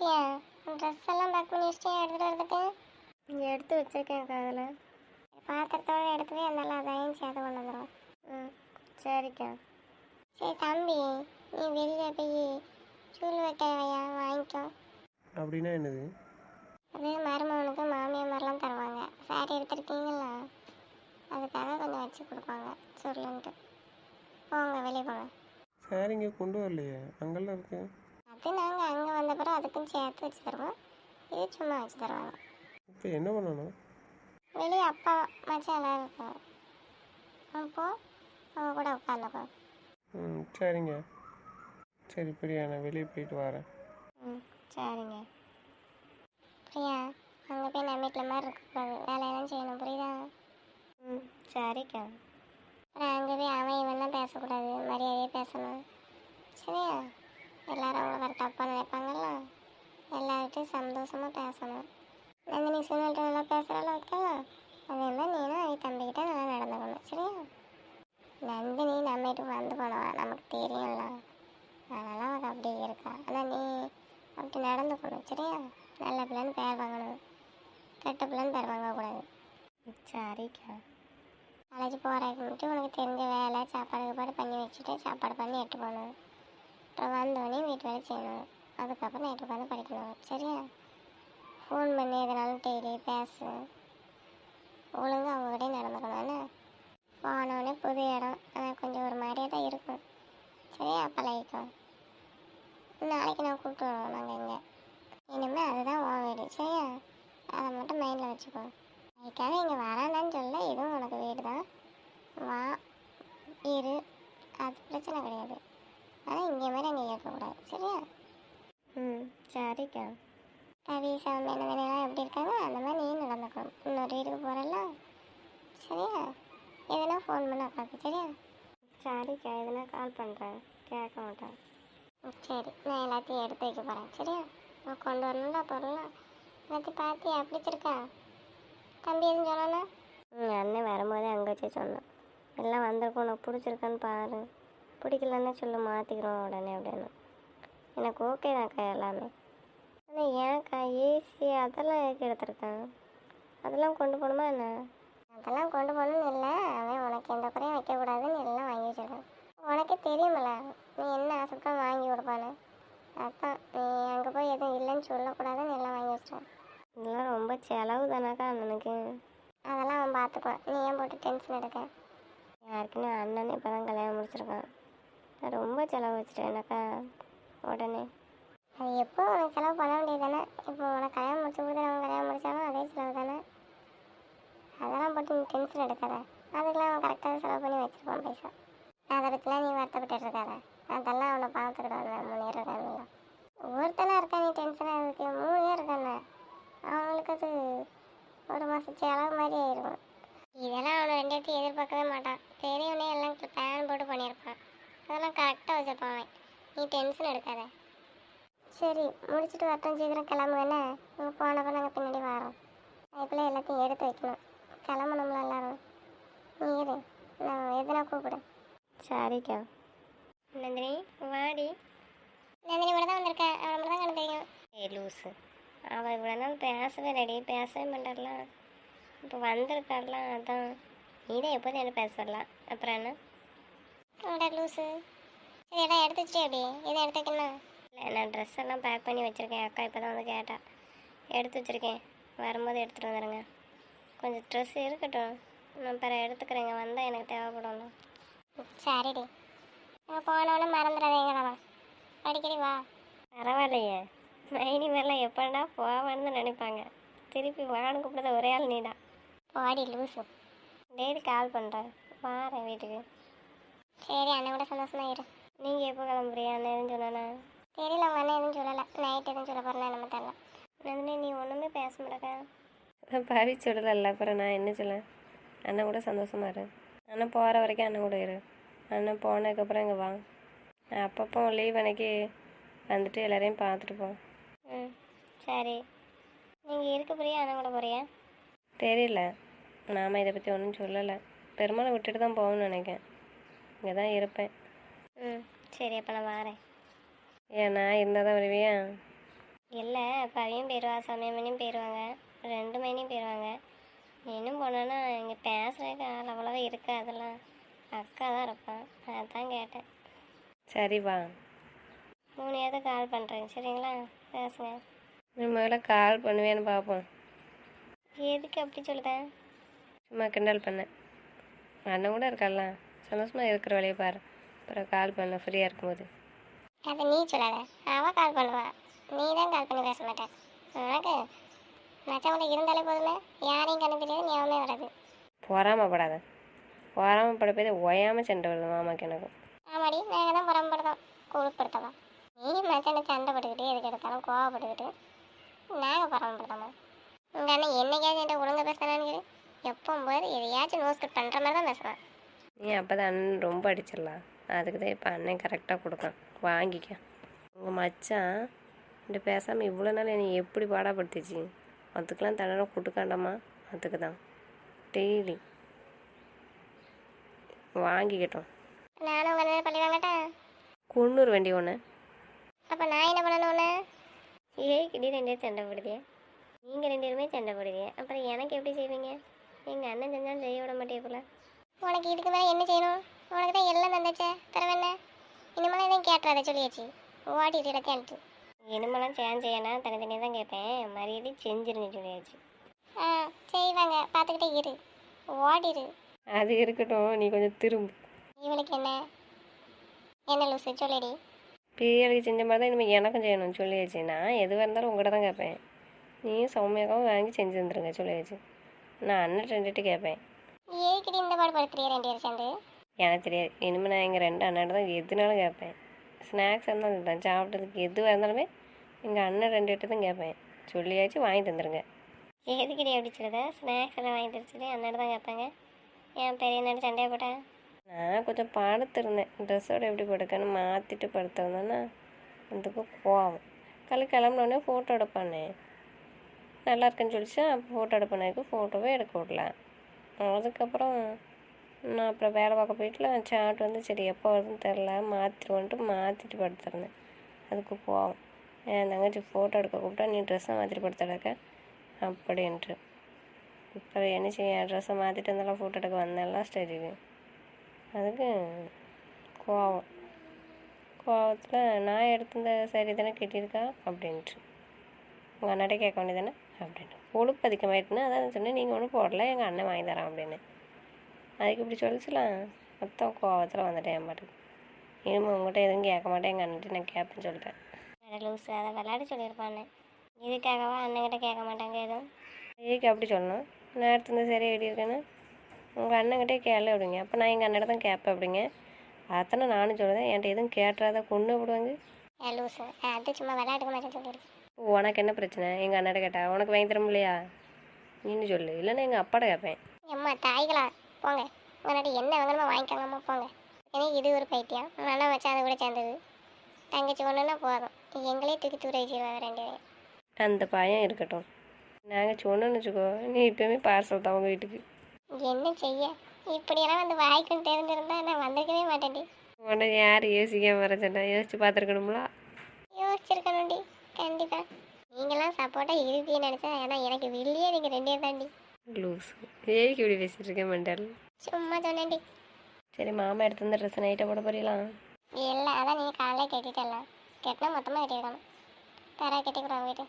Priya dress எல்லாம் back பண்ணி வச்சுட்டு எடுத்துகிட்டு வரதுக்கு? இங்கே எடுத்து வச்சிருக்கேன் காதில் பாத்திரத்தோட எடுக்கவே இருந்தாலும் அதையும் சேர்த்து கொண்டு வந்துடும் ம் சரிக்கா. சரி தம்பி நீ வெளியில் போய் சூள் வைக்கையா வாங்கிக்கோ. அப்படின்னா என்னது? அது மருமகனுக்கு மாமியார் மாதிரிலாம் தருவாங்க. சாரி எடுத்துருக்கீங்களா அதுக்காக கொஞ்சம் வச்சு கொடுப்பாங்க. சுருளுன்ட்டு போங்க வெளியே போங்க சாரி இங்கே கொண்டு வரலையே. அங்கெல்லாம் இருக்கு. அது நாங்கள் அங்கே வந்த பிறகு அதுக்கும் சேர்த்து வச்சு தருவோம் இது சும்மா வச்சு தருவாங்க. இப்போ என்ன பண்ணணும்? வெளியே அப்பா மச்சான் எல்லாரும் இருக்காங்க. அப்போ அவங்க கூட உட்காந்துக்கோ ம் சரிங்க. சரி பிரியா நான் வெளியே போயிட்டு வரேன். ம் சரிங்க. பிரியா அங்கே போய் நம்ம வீட்டில் மாதிரி இருக்கக்கூடாது வேலையெல்லாம் செய்யணும் புரியுதா? ம் சரிக்கா அப்புறம் அங்கே போய் அவன் இவன்லாம் பேசக்கூடாது மரியாதையாக பேசணும். சரியா? எல்லாரும் அவங்கள வேறு தப்பாக நினைப்பாங்கல்ல எல்லார்கிட்டையும் சந்தோஷமாக பேசணும். நந்தினி சூழ்நிலை நல்லா பேசுகிறாள் ஓகேவா அதே மாதிரி நீனும் அவ தம்பிக்கிட்ட நல்லா நடந்துக்கணும் சரியா? நந்தினி நம்ம வீட்டுக்கு வந்து போனவா? நமக்கு தெரியும்ல. அதனால் அவள் அப்படி இருக்கா. ஆனால் நீ அப்படி நடந்துக்கணும் சரியா? நல்ல பிள்ளைன்னு பேர் வாங்கணும். கெட்ட பிள்ளைன்னு பேர் வாங்கக்கூடாது. சரிக்கா காலேஜ் போகிறதுக்கு உனக்கு தெரிஞ்ச வேலை சாப்பாடு கீப்பாடு பண்ணி வச்சுட்டு சாப்பாடு பண்ணி எட்டு போகணும் அப்புறம் வந்தோடனே வீட்டு வேலை செய்யணும். அதுக்கப்புறம் நைட்டு உட்காந்து படிக்கணும். சரியா? ஃபோன் பண்ணி எதனாலும் டெய்லி பேசு. ஒழுங்காக அவங்ககிட்டே நடந்துக்கணும். என்ன? போனோடனே புது இடம். ஆனால் கொஞ்சம் ஒரு மாதிரியே தான் இருக்கும். சரியா பழகிக்கோ. நாளைக்கு நான் கூப்பிட்டு வருவோம் நாங்கள் இங்கே. இனிமேல் அதுதான் உன் வீடு. சரியா? அதை மட்டும் மைண்டில் வச்சுக்கோ. அதுக்காக இங்கே வரானான்னு சொல்ல இதுவும் உனக்கு வீடு தான் வா இரு அது பிரச்சனை கிடையாது ஆனால் இங்கே மாதிரி அங்கே இருக்கக்கூடாது சரியா ம் சரிக்கா கவி சாமி எல்லாம் எப்படி இருக்காங்க? அந்த மாதிரி நீ நடந்துக்கணும் இன்னொரு வீட்டுக்கு போகிறல்ல சரியா? எதுனா ஃபோன் பண்ண அக்காவுக்கு சரியா? சரிக்கா எதுனா கால் பண்ணுறேன் கேட்க மாட்டேன். சரி. நான் எல்லாத்தையும் எடுத்து வைக்க போகிறேன் சரியா? நான் கொண்டு வரணும்ல பொருள்லாம் எல்லாத்தையும் பார்த்து பிடிச்சிருக்கா? தம்பி எதுவும் சொல்லணும் ம் அண்ணன் வரும்போதே அங்கே வச்சு சொன்னேன். எல்லாம் வந்திருக்கும் உனக்கு பிடிச்சிருக்கான்னு பாரு. பிடிக்கலன்னு சொல்லு மாற்றிக்கிறோம் உடனே அப்படின்னு. எனக்கு ஓகே தான்க்கா எல்லாமே. ஆனால் ஏன்க்கா ஏசி அதெல்லாம் எதுக்கு எடுத்திருக்கேன்? அதெல்லாம் கொண்டு போகணுமா என்ன? அதெல்லாம் கொண்டு போகணும்னு இல்லை. அவன் உனக்கு எந்த குறையும் வைக்கக்கூடாதுன்னு எல்லாம் வாங்கி வச்சிருக்கான். உனக்கே தெரியுமில்ல நீ என்ன ஆசைப்பட்டா வாங்கி கொடுப்பான்னு. அதான் நீ அங்கே போய் எதுவும் இல்லைன்னு சொல்லக்கூடாதுன்னு எல்லாம் வாங்கி வச்சிட்டேன். இதெல்லாம் ரொம்ப செலவு தானேக்கா அண்ணனுக்கு. அதெல்லாம் அவன் பார்த்துக்குவான். நீ ஏன் போட்டு டென்ஷன் எடுக்க? யாருக்குன்னு அண்ணன் இப்போ தான் கல்யாணம் முடிச்சிருக்கான். நான் ரொம்ப செலவு வச்சுட்டேன் எனக்கா உடனே. அது எப்போ உனக்கு செலவு பண்ண வேண்டியது தானே இப்போ உனக்கு கல்யாணம் முடிச்சு கொடுத்து அவன் கல்யாணம் முடிச்சாலும் அதே செலவு தானே? அதெல்லாம் போட்டு நீ டென்ஷன் எடுக்காத. அதுக்கெல்லாம் அவன் கரெக்டாக செலவு பண்ணி வச்சுருப்பான் பைசா. அதை பற்றிலாம் நீ வருத்தப்பட்டு இருக்காத. அதெல்லாம் அவனை பார்த்துக்கிடுவாங்க முன்னேறாங்க ஒருத்தனா இருக்கா நீ டென்ஷனாக இருக்கு மூணு பேர் இருக்கானே அவங்களுக்கு அது ஒரு மாதம் செலவு மாதிரி ஆயிடும் இதெல்லாம் அவனை ரெண்டு இடத்தையும் எதிர்பார்க்கவே மாட்டான். பெரியவனே எல்லாம் பிளான் போட்டு பண்ணியிருப்பான். அதெல்லாம் கரெக்டாக வச்சுருப்பான் அவன். நீ டென்ஷன் எடுக்காத. சரி முடிச்சுட்டு வரட்டும் சீக்கிரம் கிளம்புவேண்ணே நீங்கள் போனப்போ நாங்கள் பின்னாடி வரோம் அதுக்குள்ளே எல்லாத்தையும் எடுத்து வைக்கணும். கிளம்பணும்ல எல்லாரும். நீ இரு நான் எதுனா கூப்பிடு. சரிக்கா நந்தினி வாடி. நந்தினி மட்டும் தான் வந்திருக்கேன் அவனை மட்டும் தான் கண்டு தெரியும் ஏ லூஸு அவள் இவ்வளோ நாள் பேசவே ரெடி பேசவே மாட்டார்லாம் இப்போ வந்திருக்கார்லாம் அதான். நீ தான் எப்போதும் என்ன பேச வரலாம் அப்புறம் என்ன? லூஸு சரி எல்லாம் எடுத்து வச்சுட்டு எப்படி? எதை எடுத்து வைக்கணும்? நான் ட்ரெஸ் எல்லாம் பேக் பண்ணி வச்சுருக்கேன். அக்கா இப்போ தான் வந்து கேட்டா. எடுத்து வச்சுருக்கேன். வரும்போது எடுத்துகிட்டு வந்துடுங்க கொஞ்சம் ட்ரெஸ் இருக்கட்டும். நான் பிற எடுத்துக்கிறேங்க. வந்தால் எனக்கு தேவைப்படும்ல சரிடி. நான் போனவொடனே மறந்துடாதீங்கடா அடிக்கடி வா. பரவாயில்லையே. மைனி மேலாம் எப்படா போவான்னு நினைப்பாங்க. திருப்பி வான்னு கூப்பிடுறது ஒரே ஆள் நீ தான் போடி லூஸு டெய்லி கால் பண்ணுறேன் வாரேன் வீட்டுக்கு. சரி அண்ணன் கூட சந்தோஷமா இரு. நீங்கள் எப்போ கிளம்புறியா அண்ணன் சொன்னானா? தெரியல அண்ணன் எதுவும் சொல்லலை. நைட் எதுவும் சொல்ல போகிறேன் நம்ம தெரியல. நந்தினி நீ ஒன்றுமே பேச மாட்டேக்கா. அதான் பாவி சொல்லல அப்புறம் நான் என்ன சொல்ல அண்ணன் கூட சந்தோஷமா இரு. அண்ணன் போகிற வரைக்கும் அண்ணன் கூட இரு. அண்ணன் போனதுக்கப்புறம் இங்கே வா. அப்பப்போ லீவ் அன்னைக்கு வந்துட்டு எல்லாரையும் பார்த்துட்டு போ. ம் சரி. நீங்கள் இருக்க போறியா அண்ணன் கூட போறியா? தெரியல. நாம இதை பற்றி ஒன்றும் சொல்லலை. பெருமாளை விட்டுட்டு தான் போகணும்னு நினைக்கிறேன் இங்கே தான் இருப்பேன். ம் சரி அப்போ நான் வாரேன். ஏன் நான் இருந்தால் தான் வருவியா? இல்லை பவியும் போயிடுவா சமயமணியும் போயிடுவாங்க ரெண்டு மணியும் போயிடுவாங்க இன்னும் போனோன்னா இங்கே பேசுகிறதுக்கு ஆள் அவ்வளோவா இருக்கா அதெல்லாம்? அக்கா தான் இருப்பான். அதான் கேட்டேன். சரி வா. மூணையாவது கால் பண்ணுறேங்க சரிங்களா? பேசுங்க. நீ முதல்ல கால் பண்ணுவேன்னு பார்ப்போம் எதுக்கு அப்படி சொல்லுதேன் சும்மா கிண்டல் பண்ணேன் அண்ணன் கூட இருக்கால சந்தோஷமாக இருக்கிற வேலையை பாரு. அப்புறம் கால் பண்ண. ஃப்ரீயாக இருக்கும்போது. அதை நீ சொல்லாத. அவள் கால் பண்ணுவா. நீ தான் கால் பண்ணி பேச மாட்டேன் உனக்கு மற்றவங்க இருந்தாலே போதுமே. யாரையும் கண்ணு தெரியாது ஞாபகமே வராது. பொறாமப்படாத பொறாமப்பட போய் ஒயாமல் சண்டை வருது மாமாக்கு எனக்கும். ஆமாடி நாங்கள் தான் புறம்படுத்தோம் கொடுப்படுத்தலாம் நீ மச்சான சண்டை போட்டுக்கிட்டு எதுக்கு எடுத்தாலும் கோவப்பட்டுக்கிட்டு நாங்கள் புறம்படுத்தோமா உங்கள் அண்ணன் என்னைக்காச்சும் என்கிட்ட ஒழுங்கா பேசுகிறான்னு எப்பவும் போது எதையாச்சும் நோஸ் கட் பண்ணுற மாதிரி தான் பேசுவான் நீ அப்போ தான் அண்ணன் ரொம்ப அடிச்சிடலாம். அதுக்கு தான் இப்போ அண்ணன் கரெக்டாக கொடுக்கான். வாங்கிக்க. உங்கள் மச்சான் இந்த பேசாமல் இவ்வளோ நாள் என்னை எப்படி பாடப்படுத்துச்சு? அதுக்கெலாம் தண்டனை கொடுக்காண்டாமா? அதுக்கு தான் டெய்லி. வாங்கிக்கட்டும். நானும் உங்கள் அண்ணன் பள்ளி வாங்கட்டேன் குன்னூர் வண்டி ஒன்று அப்போ நான் என்ன பண்ணணும் உன்னை ஏய் கிட்ட ரெண்டு பேரும் சண்டை போடுதே. நீங்கள் ரெண்டு பேருமே சண்டை போடுவீங்க அப்புறம் எனக்கு எப்படி செய்வீங்க? எங்கள் அண்ணன் செஞ்சாலும் செய்ய விட மாட்டே போல. உனக்கு இதுக்கு மேலே என்ன செய்யணும்? உனக்கு தான் எல்லாம் தந்தாச்சே. பிறகு என்ன? இனிமேல் எதுவும் கேட்டுறாத சொல்லியாச்சு. ஓடிட்டு இடத்தேன்ட்டு இனிமேலாம் சேன் செய்யணும் தனித்தனியாக தான் கேட்பேன். மரியாதை செஞ்சிருங்க சொல்லியாச்சு. ஆ செய்வாங்க. பார்த்துக்கிட்டே இரு. ஓடிடு அது இருக்கட்டும். நீ கொஞ்சம் திரும்பு. இவளுக்கு என்ன? என்ன லூசு? சொல்லிடி. பிரியாளுக்கு செஞ்ச மாதிரி தான் இனிமேல் எனக்கும் செய்யணும் சொல்லியாச்சு. நான் எதுவாக இருந்தாலும் உங்கள்கிட்ட தான் கேட்பேன். நீயும் சௌமியாக்காவும் வாங்கி செஞ்சு தந்துருங்க சொல்லியாச்சு. நான் அண்ணன் ரெண்டுட்டு கேட்பேன். ஏக்கிடி இந்த பாடு படுத்துறிய ரெண்டு பேரும் சேர்ந்து? எனக்கு தெரியாது. இனிமேல் நான் எங்கள் ரெண்டு அண்ணன் தான் எதுனாலும் கேட்பேன். ஸ்நாக்ஸ் இருந்தாலும் தான். சாப்பிட்டதுக்கு எதுவாக இருந்தாலுமே எங்கள் அண்ணன் ரெண்டு கிட்ட தான் கேட்பேன். சொல்லியாச்சு வாங்கி தந்துருங்க. எதுக்கிட்டே அப்படி சொல்லுதா? ஸ்நாக்ஸ் எல்லாம் வாங்கி தரச்சுட்டு அண்ணன் தான் கேட்பாங்க. என் பெரிய அண்ணன் சண்டையை போட்டேன் நான் கொஞ்சம் படுத்திருந்தேன். ட்ரெஸ்ஸோட எப்படி படுக்கன்னு மாற்றிட்டு படுத்திருந்தேன்னா அதுக்கு கோவம். கல் கிளம்புனோடனே ஃபோட்டோ எடுப்பானே. நல்லா இருக்குன்னு சொல்லிச்சு ஃபோட்டோ எடுப்பானதுக்கு ஃபோட்டோவே எடுக்க விடல. அதுக்கப்புறம் நான் அப்புறம் வேலை பார்க்க போயிட்டுல சாட் வந்து சரி எப்போ வருதுன்னு தெரில மாற்றிடுவோன்ட்டு மாற்றிட்டு படுத்துருந்தேன். அதுக்கு போவோம். என் தங்கச்சி ஃபோட்டோ எடுக்க கூப்பிட்டா நீ ட்ரெஸ்ஸை மாற்றிட்டு படுத்துடக்க அப்படின்ட்டு. இப்போ என்ன செய்ய ட்ரெஸ்ஸை மாற்றிட்டு இருந்தாலும் ஃபோட்டோ எடுக்க வந்தேன்லாம் சரி அதுக்கு கோவம். கோவத்தில் நான் எடுத்திருந்த சரி தானே கட்டியிருக்கா? அப்படின்ட்டு. உங்கள் அண்ணாட்டே கேட்க வேண்டியதானே அப்படின்ட்டு. கொழுப்பு அதிகமாயிட்டுன்னா அதான் சொன்னேன் நீங்கள் ஒன்றும் போடல எங்கள் அண்ணன் வாங்கி தரான் அப்படின்னு. அதுக்கு இப்படி சொல்லிச்சுலாம். மொத்தம் கோவத்தில் வந்துட்டேன் என் பாட்டுக்கு. இனிமேல் உங்கள்கிட்ட எதுவும் கேட்க மாட்டேன் எங்கள் அண்ணன்ட்டு நான் கேட்பேன்னு சொல்லிட்டேன். அட லூஸு அதை விளையாட சொல்லியிருப்பானே. இதுக்காகவா அண்ணன்கிட்ட கேட்க மாட்டாங்க எதுவும்? ஏக்கு அப்படி சொல்லணும் நான் எடுத்திருந்த சரி கட்டியிருக்கேன்னு உங்கள் அண்ணன்கிட்டே கேள விடுங்க அப்போ நான் எங்கள் அண்ணன் தான் கேட்பேன் அப்படிங்க. அதானே நானும் சொல்லுதேன் என்கிட்ட எதுவும் கேட்டுறாத கொண்டு விடுவாங்க லூசு அது சும்மா விளையாட்டுக்கு மாதிரி சொல்லியிருக்கேன் உனக்கு என்ன பிரச்சனை? எங்கள் அண்ணாட்ட கேட்டா உனக்கு வாங்கி தர முடியலையா? நீனு சொல்லு. இல்லைன்னா எங்கள் அப்பாட்ட கேட்பேன் எம்மா தாய்களா போங்க. முன்னாடி என்ன வாங்கணுமோ வாங்கிக்கோங்கம்மா போங்க. எனக்கு இது ஒரு பைத்தியம். நல்லா வச்சா அதை கூட சேர்ந்தது தங்கச்சி ஒன்றுனா போதும். எங்களே தூக்கி தூர வச்சிருவாங்க ரெண்டு பேரும். அந்த பையன் இருக்கட்டும். நாங்கள் சொன்னோன்னு வச்சுக்கோ நீ இப்போயுமே பார்சல் தான் உங்கள் வீட்டுக்கு. என்ன செய்ய? இப்படியெல்லாம் வந்து வாய்க்குன்னு தெரிஞ்சிருந்தா நான் வந்திருக்கவே மாட்டேன்டி. உடனே யார் யோசிக்காம வர சொன்னா? யோசிச்சு யோசிச்சிருக்கணும்டி கண்டிப்பாக நீங்களாம் சப்போர்ட்டாக இருப்பீன்னு நினச்சேன். ஏன்னா எனக்கு வெளியே நீங்கள் ரெண்டே தாண்டி. லூஸ் ஏக்கு இப்படி பேசிட்டு இருக்கேன் மெண்டல்? சும்மா சொன்னேன்டி. சரி மாமா எடுத்து வந்த ட்ரெஸ் நைட்டை போட போறீங்களா? இல்லை அதான் நீங்கள் காலையிலே கட்டிட்டலாம் கட்டினா மொத்தமாக கட்டிருக்கணும் தர கட்டிக்கிறோம் வீட்டு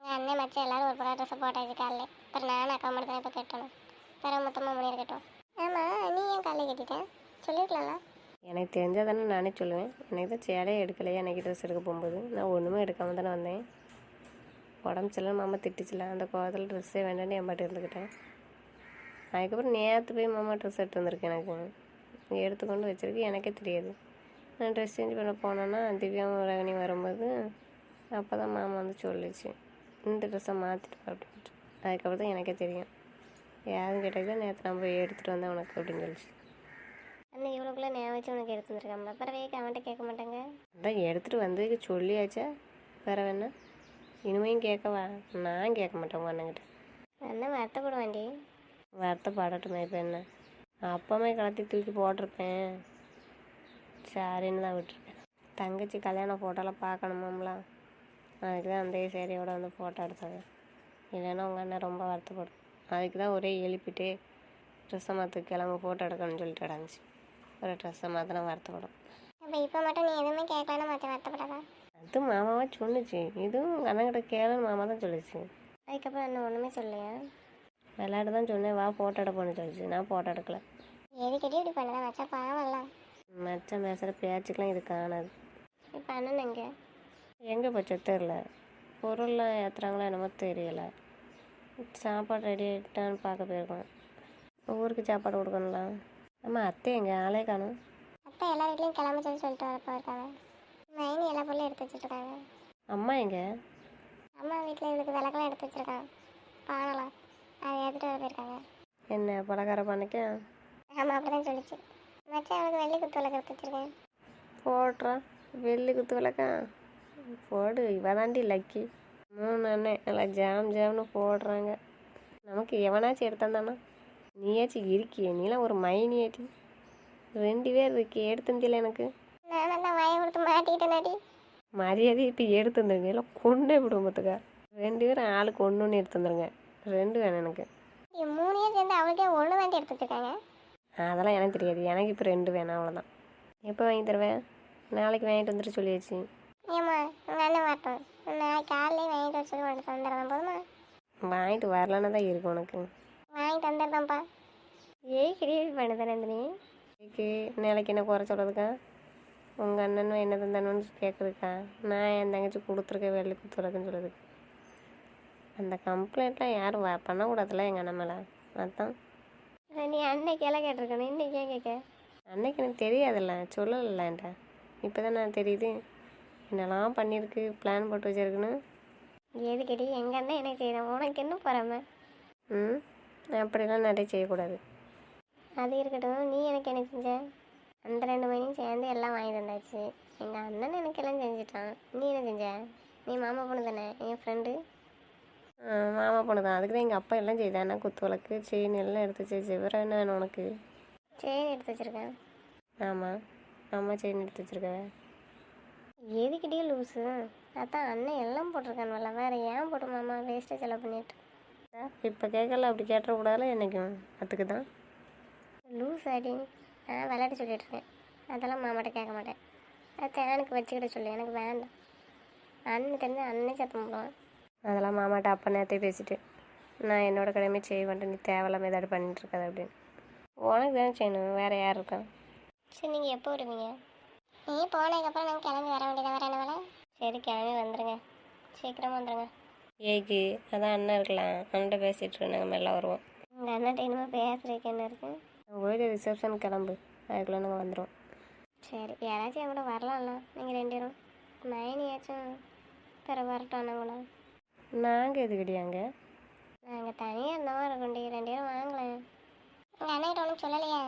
எங்கள் அண்ணன் மச்சான் எல்லாரும் ஒரு புறா ட்ரெஸ்ஸை போட்டாச்சு காலையில். அப்புறம் நானும் அக்கா மட்டும் தான் இப்போ கட்டணும். தர மொத்தமாக முன்னே இருக்கட்டும் ஆமாம் நீ ஏன் காலையில் கட்டிட்டேன் சொல்லியிருக்கலாம்ல எனக்கு தெரிஞ்சால் தானே நானே சொல்லுவேன். எனக்கு தான் சேலையே எடுக்கலையா எனக்கு ட்ரெஸ் எடுக்க போகும்போது. நான் ஒன்றுமே எடுக்காமல் தானே வந்தேன். உடம்பு சில மாமா திட்டுச்சுல. அந்த கோவத்தில் ட்ரெஸ்ஸே வேண்டாம்னு என் பாட்டு இருந்துக்கிட்டேன் அதுக்கப்புறம் நேற்று போய் மாமா ட்ரெஸ் எடுத்து வந்திருக்கேன் எனக்கு. எடுத்துக்கொண்டு வச்சிருக்கு. எனக்கே தெரியாது. நான் ட்ரெஸ் சேஞ்ச் பண்ண போனேன்னா திவ்யா ரகணி வரும்போது அப்போ தான் மாமா வந்து சொல்லிச்சு. இந்த ட்ரெஸ்ஸை மாற்றிட்டு அப்படின்ட்டு. அதுக்கப்புறம் தான் எனக்கே தெரியும். யாரும் கேட்டால் நேற்று நான் போய் எடுத்துகிட்டு வந்தேன் உனக்கு அப்படின்னு சொல்லிச்சு. அண்ணன் இவ்வளோக்குள்ளே ஞாபகம் வச்சு உனக்கு எடுத்து வந்துருக்காங்களா பிறவே அவன்கிட்ட கேட்க மாட்டாங்க? அதான் எடுத்துகிட்டு வந்ததுக்கு சொல்லியாச்சா? வேற வேணா இனிமையும் கேட்கவா? நான் கேட்க மாட்டேன் உங்கள் அண்ணங்கிட்ட அண்ணன் வருத்தப்பட வேண்டி வருத்தப்படட்டுமே இப்போ என்ன? அப்பமே கலத்தி தூக்கி போட்டிருப்பேன். சரின்னு தான் விட்டுருக்கேன் தங்கச்சி கல்யாண ஃபோட்டோலாம் பார்க்கணுமாம்லாம் அதுக்கு தான் அந்த சேரீயோட வந்து ஃபோட்டோ எடுத்தது இல்லைன்னா உங்கள் அண்ணன் ரொம்ப வருத்தப்படும். அதுக்கு தான் ஒரே எழுப்பிட்டு ட்ரெஸ்ஸை மாற்ற கிளம்ப ஃபோட்டோ எடுக்கணும்னு சொல்லிட்டு கிடந்துச்சு ஒரு ட்ரெஸ்ஸை மாற்றினா வருத்தப்படும். அப்போ இப்போ மட்டும் நீ எதுவுமே கேட்கலன்னு மற்ற வருத்தப்படாதா? அது மாமாவா சொன்னுச்சு. இதுவும் உங்கள் அண்ணன்கிட்ட கேளுன்னு மாமா தான் சொல்லிச்சு. அதுக்கப்புறம் அண்ணன் ஒன்றுமே சொல்லலையா? விளையாட தான் சொன்னேன். வா ஃபோட்டோ எடுப்போன்னு சொல்லிச்சு. நான் ஃபோட்டோ எடுக்கல. எதுக்கிட்டே இப்படி பண்ணதா வச்சா பாவம்ல மச்சம் பேசுகிற பேச்சுக்கெலாம் இது காணாது. இப்போ அண்ணன் எங்கே? எங்கே போச்சு தெரில பொருள்லாம் ஏற்றுறாங்களா என்னமோ தெரியல. சாப்பாடு ரெடி ஆகிட்டான்னு பார்க்க போயிருக்கோம். ஊருக்கு சாப்பாடு கொடுக்கணும்ல ஆமாம் அத்தை எங்கே ஆளே காணும். அத்தை எல்லா வீட்லேயும் கிளம்ப சொல்லி சொல்லிட்டு வர போயிருக்காங்க மைனி எல்லா பொருளும் எடுத்து வச்சுட்ருக்காங்க அம்மா எங்கே? அம்மா வீட்டில் இவளுக்கு விளக்கெல்லாம் எடுத்து வச்சுருக்காங்க. பானலாம். அதை எடுத்துகிட்டு வர போயிருக்காங்க. என்ன பலகார பண்ணிக்க? ஆமாம் அப்படி தான் சொல்லிச்சு. மச்சான் அவளுக்கு வெள்ளி குத்து விளக்கு எடுத்து வச்சுருக்கேன் போடுறா. வெள்ளி குத்து விளக்கா? போடு இவ தாண்டி லக்கி மூணு அண்ணன். எல்லாம் ஜாம் ஜாம்னு போடுறாங்க. நமக்கு எவனாச்சும் எடுத்தாந்தானா? நீயாச்சும் இருக்கியே. நீலாம் ஒரு மைனியாட்டி. ரெண்டு பேர் இருக்கே. எடுத்தந்தில்ல எனக்கு. நான் தான் மரியாதை இப்போ எடுத்து வந்துருங்க இல்லை கொண்டே விடுவோத்துக்கா ரெண்டு பேரும் ஆளுக்கு ஒன்று ஒன்று எடுத்து வந்துருங்க ரெண்டு வேணும் எனக்கு. இது மூணையும் சேர்ந்து அவளுக்கே ஒன்று தாண்டி எடுத்து வச்சுருக்காங்க. அதெல்லாம் எனக்கு தெரியாது. எனக்கு இப்போ ரெண்டு வேணும். அவ்வளோதான் எப்போ வாங்கி தருவேன் நாளைக்கு வாங்கிட்டு வந்துட்டு சொல்லியாச்சு. ஏம்மா வரட்டும். நாளைக்கு காலையிலே வாங்கிட்டு போதுமா? வாங்கிட்டு வரலன்னு தான் இருக்கு உனக்கு. வாங்கி தந்துடுறேன்ப்பா. ஏய் கிடையாது பண்ணுதானே நீ இதுக்கு நாளைக்கு என்ன குறை சொல்கிறதுக்கா உங்கள் அண்ணனும் என்ன தந்தானு கேட்குறதுக்கா நான் என் தங்கச்சி கொடுத்துருக்க வெள்ளி குத்துறதுன்னு சொல்லுறதுக்கு அந்த கம்ப்ளைண்ட்லாம் யாரும் வ பண்ணக்கூடாதுல்ல எங்கள் அண்ணன் மேலே? அதான். நீ அன்னைக்கெல்லாம் கேட்டிருக்கணும். இன்னைக்கு ஏன் கேட்க? அன்னைக்கு எனக்கு தெரியாதுல்ல. சொல்லலைன்டா இப்போ தான் நான் தெரியுது. என்னெல்லாம் பண்ணியிருக்கு பிளான் போட்டு வச்சிருக்குன்னு. எதுக்கடி? எங்கள் அண்ணன் எனக்கு செய்யணும் உனக்கு என்ன பொறாம? ம்? அப்படிலாம் நிறைய செய்யக்கூடாது. அது இருக்கட்டும். நீ எனக்கு என்ன செஞ்ச? அந்த ரெண்டு மணியும் சேர்ந்து எல்லாம் வாங்கி தந்தாச்சு. எங்கள் அண்ணன் எனக்கு எல்லாம் செஞ்சுட்டான். நீ என்ன செஞ்ச? நீ மாமா பொண்ணு தானே? என் ஃப்ரெண்டு மாமா பொண்ணு தான். அதுக்கு தான் எங்கள் அப்பா எல்லாம் செய்தானே குத்து விளக்கு செயின் எல்லாம் எடுத்து வச்சு வேறு என்ன வேணும் உனக்கு? செயின் எடுத்து வச்சுருக்கேன் ஆமாம் அம்மா செயின் எடுத்து வச்சிருக்கேன் எதுக்கிட்டே லூஸு அதான் அண்ணன் எல்லாம் போட்டிருக்கானுவல்ல. வேறு ஏன் போட்டு மாமா வேஸ்ட்டாக செலவு பண்ணிட்டு இப்போ கேட்கல அப்படி கேட்டக்கூடாதுல என்னைக்கும் அதுக்கு தான். லூஸ் ஆடி நான் விளையாட்டு சொல்லிட்டு இருக்கேன். அதெல்லாம் மாமாட்ட கேட்க மாட்டேன். அது தேனுக்கு வச்சுக்கிட சொல்லு எனக்கு வேண்டாம். அண்ணன் தெரிஞ்சு அண்ணன் சத்தம் போடுவான் அதெல்லாம் மாமாட்ட அப்பா நேரத்தே பேசிட்டு நான் என்னோட கடமை செய்ய மாட்டேன் நீ தேவையில்லாம ஏதாவது பண்ணிட்டு இருக்காது அப்படின்னு. உனக்கு தானே செய்யணும் வேறு யார் இருக்கா? சரி நீங்கள் எப்போ வருவீங்க? நீ போனதுக்கப்புறம் நான் கிளம்பி வர வேண்டியதாக வர என்ன வேலை? சரி கிளம்பி வந்துடுங்க சீக்கிரமாக வந்துடுங்க ஏய்க்கு அதான் அண்ணன் இருக்கலாம். அண்ணன்ட்ட பேசிகிட்டு இருக்கேன் நாங்கள் எல்லாம் வருவோம். உங்கள் அண்ணன் இனிமே பேசுறதுக்கு என்ன இருக்கு? நாங்கள் போயிட்டு ரிசப்ஷன் கிளம்பு. அதுக்குள்ளே நாங்கள் வந்துடுவோம் சரி யாராச்சும் என் கூட வரலாம்ல. நீங்கள் ரெண்டு பேரும். மைனியாச்சும் பிற வரட்டும் அண்ணன் கூட. நாங்கள் எதுக்கடி அங்கே? நாங்கள் தனியாக இருந்தவா இருக்கண்டி ரெண்டு பேரும் வாங்கலேன் உங்கள் அண்ணன் ஒன்றும் சொல்லலையா?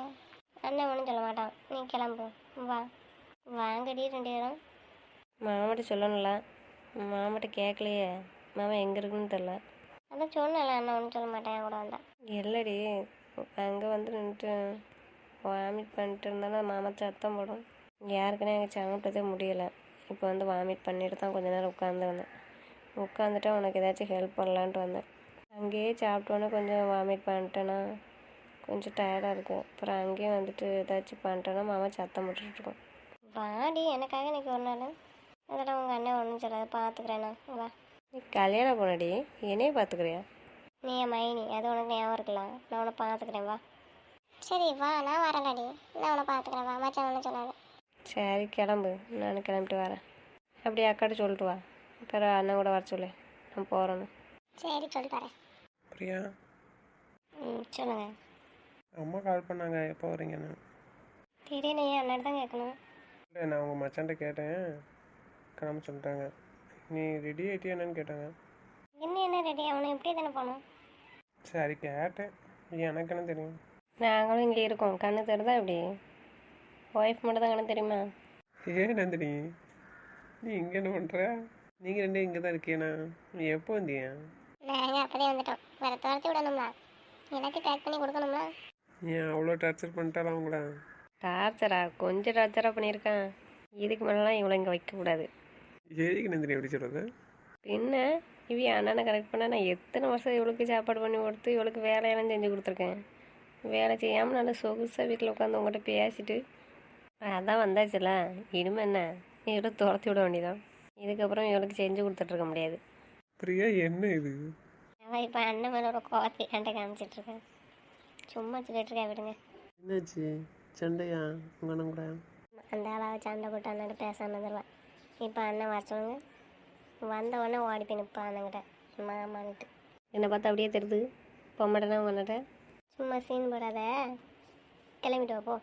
அண்ணன் ஒன்றும் சொல்ல மாட்டான். நீ கிளம்பு. வா. வாங்கடி ரெண்டு பேரும். மாமாட்ட சொல்லணும்ல. மாமாட்ட கேட்கலையே மாமா எங்கே இருக்குன்னு தெரில அதான் சொன்னல அண்ணன் ஒன்றும் சொல்ல மாட்டேன் என் கூட வந்தா. இல்லடி அங்கே வந்து நின்றுட்டு வாமிட் பண்ணிட்டு இருந்தாலும் மாமா சத்தம் போடும். யாருக்குன்னே எங்கள் சாப்பிட்டதே முடியலை. இப்போ வந்து வாமிட் பண்ணிட்டு தான் கொஞ்ச நேரம் உட்காந்துருந்தேன் உட்காந்துட்டு உனக்கு ஏதாச்சும் ஹெல்ப் பண்ணலான்ட்டு வந்தேன். அங்கேயே சாப்பிட்டோன்னே கொஞ்சம் வாமிட் பண்ணிட்டேன்னா கொஞ்சம் டயர்டாக இருக்குது அப்புறம் அங்கேயே வந்துட்டு ஏதாச்சும் பண்ணிட்டேன்னா மாமா சத்தம் போட்டுட்ருக்கோம் வாடி எனக்காக இன்னைக்கு ஒரு நாள். அதெல்லாம் உங்கள் அண்ணன் ஒன்றும் சொல்லாது பார்த்துக்கிறேன் நான். வா. நீ கல்யாணம் போனடி என்னையே பார்த்துக்கிறியா நீ என் மைனி. அது உனக்கு ஞாபகம் இருக்கலாம் நான் உன்னை பார்த்துக்கிறேன் வா. சரி வா. நான் வரேன்டாடி நான் உன்னை பார்த்துக்கிறேன் வா. மச்சான் ஒன்றும் சொல்லாது. சரி கிளம்பு. நான் கிளம்பிட்டு வரேன். அப்படியே அக்காட்ட சொல்லிட்டு வா. அப்புறம் அண்ணன் கூட வர சொல்லு. நான் போகிறேன்னு சரி சொல்லிட்டு வரேன். பிரியா? ம் சொல்லுங்கள் அம்மா கால் பண்ணாங்க. எப்போ வரீங்கன்னு திடீர்னு ஏன் அண்ணன் தான் கேட்கணும்? இல்லை நான் உங்கள் மச்சான்ட்ட கேட்டேன். கிளம்ப சொல்லிட்டாங்க. நீ ரெடி ஆகிட்டியா என்னன்னு கேட்டாங்க. இன்னும் என்ன ரெடி அவனை எப்படி தானே போகணும் சரி கேட்டேன். எனக்கு என்ன தெரியும்? நாங்களும் இங்கே இருக்கோம். கண்ணு தெரிதா இப்படி? ஒய்ஃப் மட்டும் தான் கண்ணு தெரியுமா? ஏன் நந்தினி நீ இங்கே என்ன பண்ணுற நீங்கள் ரெண்டு இங்கே தான் இருக்கேண்ணா நீ எப்போ வந்தீங்க நாங்கள் அப்படியே வந்துட்டோம். வேறு துரத்தி விடணும்ல. எல்லாத்தையும் பேக் பண்ணி கொடுக்கணும்ல. ஏன் அவ்வளோ டார்ச்சர் பண்ணிட்டாலும் அவங்கள? டார்ச்சரா கொஞ்சம் டார்ச்சராக பண்ணியிருக்கான். இதுக்கு மேலாம் இவ்வளோ இங்கே வைக்கக்கூடாது. எதுக்கு நந்தினி எப்படி சொல்கிறது பின்ன இவ அண்ணனை கரெக்ட் பண்ண நான் எத்தனை வருஷம் இவளுக்கு சாப்பாடு பண்ணி கொடுத்து இவளுக்கு வேலையெல்லாம் செஞ்சு கொடுத்துருக்கேன். வேலை செய்யாமல் நல்லா சொகுசாக வீட்டில் உட்காந்து உங்கள்கிட்ட பேசிட்டு அதான் வந்தாச்சுல. இனிமே என்ன? இவளை துரத்தி விட வேண்டியதான் இதுக்கப்புறம் இவளுக்கு செஞ்சு கொடுத்துட்ருக்க முடியாது. பிரியா என்ன இது? அவள் இப்போ அண்ணன் மேலே ஒரு கோவத்தை கண்ட காமிச்சிட்ருக்கேன் சும்மா சொல்லிட்டு இருக்கா விடுங்க. என்னாச்சு? சண்டையா? உங்க அண்ணன் கூட? அந்த ஆளாக சண்டை போட்டு அண்ணன் பேசாமல் இருந்துருவேன். இப்போ அண்ணன் வர சொல்லுங்க. வந்த உடனே ஓடி போய் நிற்பான் அண்ணங்கிட்ட. மாமான்ட்டு. என்னை பார்த்தா அப்படியே தெரியுது. பொம்மட்டனா உங்கள்கிட்ட சும்மா சீன் போடாத. கிளம்பிட்டு போ.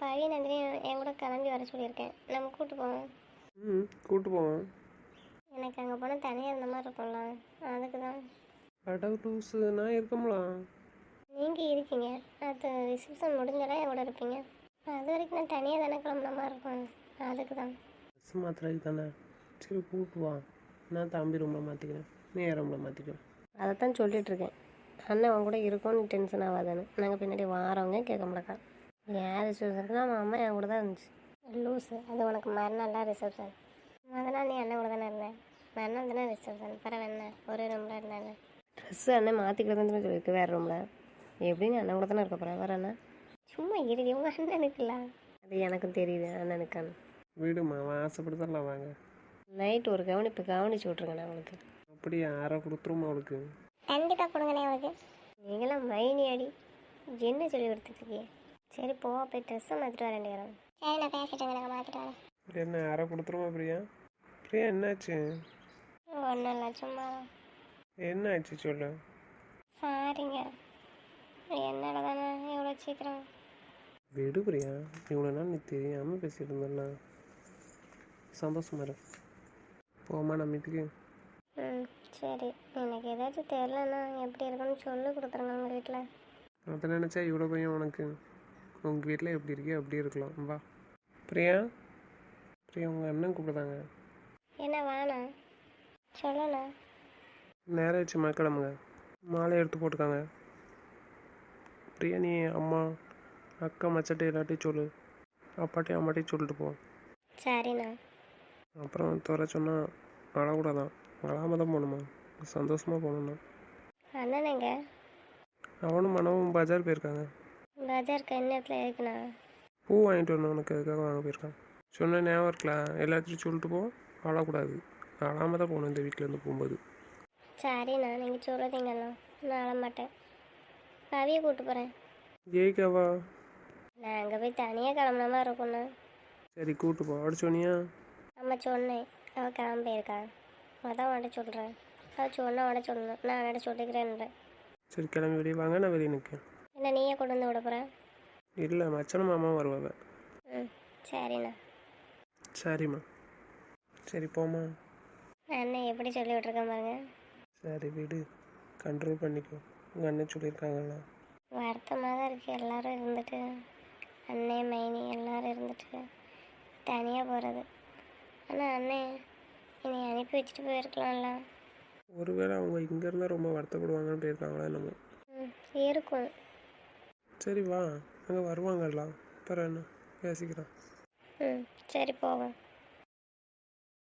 பவி நந்தினி என் கூட கிளம்பி வர சொல்லியிருக்கேன். நம்ம கூட்டு போவோம். ம் கூட்டு போவோம். எனக்கு அங்கே போனால் தனியாக இருந்த மாதிரி இருக்கும்ல. அதுக்கு தான் அட லூஸு நான் இருக்கம்லாம் நீங்கள் இருக்கீங்க. அது ரிசப்ஷன் முடிஞ்சாலும் என் கூட இருப்பீங்க. அது வரைக்கும் நான் தனியாக தானே கிளம்புன மாதிரி இருக்கும். அதுக்கு தான் ட்ரெஸ் மாத்திரைக்கு தானே சரி கூட்டு வா. நான் தம்பி ரூமில் மாற்றிக்கிறேன் நீ என் ரூமில் மாற்றிக்கிறேன் அதைத்தான் சொல்லிட்டு இருக்கேன். அண்ணன் அவன் கூட இருக்கும் நீ டென்ஷன் ஆகாதானு. நாங்கள் பின்னாடி வாரவங்க கேட்க மாட்டேக்கா யார் ரிசப்ஷனுக்கு நம்ம அம்மா என் கூட தான் இருந்துச்சு. லூஸு அது உனக்கு மறுநாள் தான் ரிசப்ஷன் அதனால் நீ அண்ணன் கூட தானே இருந்தேன் மறுநாள் தானே ரிசப்ஷன் பரவாயில்ல என்ன ஒரே ரூமில் இருந்தாங்க ட்ரெஸ்ஸு அண்ணன் மாற்றிக்கிறதுன்னு சொல்லியிருக்கு. வேறு ரூமில் எப்படின்னு அண்ணன் கூட தானே இருக்க போகிறேன் வேறு என்ன சும்மா இறுதி உங்கள் அண்ணனுக்குல அது எனக்கும் தெரியுது. அண்ணனுக்கான விடுமா அவன் ஆசைப்படுத்தலாம் வாங்க. நைட் ஒரு கவனிப்பு கவனிச்சு விட்ருங்க நான் உங்களுக்கு அப்படி யாரை கொடுத்துருமா அவளுக்கு? கண்டிப்பாக கொடுங்கண்ணே அவளுக்கு. நீங்களாம் மைனி அடி என்ன சொல்லி கொடுத்துட்ருக்கீங்க சரி போ போய் ட்ரெஸ்ஸை மாற்றிட்டு வரேன் நேரம் சரி நான் பேசிட்டு நாங்கள் மாற்றிட்டு வரேன். பிரியா என்ன யாரை கொடுத்துருமா பிரியா? பிரியா என்னாச்சு? ஒன்றும் இல்லை சும்மா என்ன ஆச்சு சொல்லு. சாரிங்க. என்னால தானே எவ்வளோ சீக்கிரம். விடு பிரியா இவ்வளோ நாள் நீ தெரியாமல் பேசிட்டு இருந்தல சந்தோஷமா இரு போமா நம்ம ம் சரி. எனக்கு ஏதாச்சும் தெரிலன்னா எப்படி இருக்குன்னு சொல்லி கொடுத்துருங்க உங்கள் வீட்டில் அதை நினச்சா இவ்வளோ பையன் உனக்கு. உங்கள் வீட்டில் எப்படி இருக்கே அப்படி இருக்கலாம். வா. பிரியா? பிரியா உங்கள் அண்ணன் கூப்பிடுதாங்க. என்ன வேணாம் சொல்லண்ணா நேரம் ஆச்சுமா கிளம்புங்க. மாலை எடுத்து போட்டுக்காங்க. பிரியா நீ அம்மா அக்கா மச்சட்டை எல்லாட்டையும் சொல்லு. அப்பாட்டையும் அம்மாட்டையும் சொல்லிட்டு போ. சரிண்ணா. அப்புறம் துறை சொன்னால் அழக்கூடாதான் அழாம தான் போகணுமா? சந்தோஷமாக போகணுண்ணா அண்ணன் எங்க அவனும் மனவும் பஜார் போயிருக்காங்க. பஜாருக்கு என்ன இடத்துல இருக்குண்ணா? பூ வாங்கிட்டு வரணும் உனக்கு அதுக்காக வாங்க போயிருக்கான். சொன்ன ஞாபகம் இருக்கலாம் எல்லாத்தையும் சொல்லிட்டு போ அழக்கூடாது. அழாம தான் போகணும் இந்த வீட்டிலேருந்து போகும்போது. சரிண்ணா நீங்கள் சொல்லுதீங்கண்ணா நான் அழ மாட்டேன். கவியை கூப்பிட்டு போகிறேன் ஜெயிக்காவா? நான் அங்கே போய் தனியாக கிளம்புன மாதிரி இருக்கும்ண்ணா. சரி கூட்டு போ. அப்படி அம்மா சொன்னேன் அவள் கிளம்பி போயிருக்கா அதான் உன்கிட்ட சொல்கிறேன் அவள் சொன்னா உடனே சொல்லணும் நான் அவன்கிட்ட சொல்லிக்கிறேன்றேன் சரி கிளம்பி வெளியே வாங்க நான் வெளியே நிற்கேன் என்ன நீயே கொண்டு வந்து விட போகிறேன் இல்லை மச்சன மாமா வருவாங்க. ம் சரிண்ணா. சரிம்மா. சரி போம்மா. அண்ணன் எப்படி சொல்லி விட்ருக்கேன் பாருங்க. சரி விடு. கண்ட்ரோல் பண்ணிக்கோ. உங்கள் அண்ணன் சொல்லியிருக்காங்கல்ல. வருத்தமாக தான் இருக்குது எல்லாரும் இருந்துட்டு அண்ணே மைனி எல்லாரும் இருந்துட்டு தனியாக போகிறது ஆனால் அண்ணே என்னை அனுப்பி வச்சுட்டு போயிருக்கலாம்ல. ஒருவேளை அவங்க இங்கே இருந்தால் ரொம்ப வருத்தப்படுவாங்கன்னு போயிருக்காங்களா என்னமோ. ம் இருக்கும். சரி வா அங்கே வருவாங்கல்ல. அப்புறம் என்ன? பேசிக்கிறேன். ம் சரி போவோம்.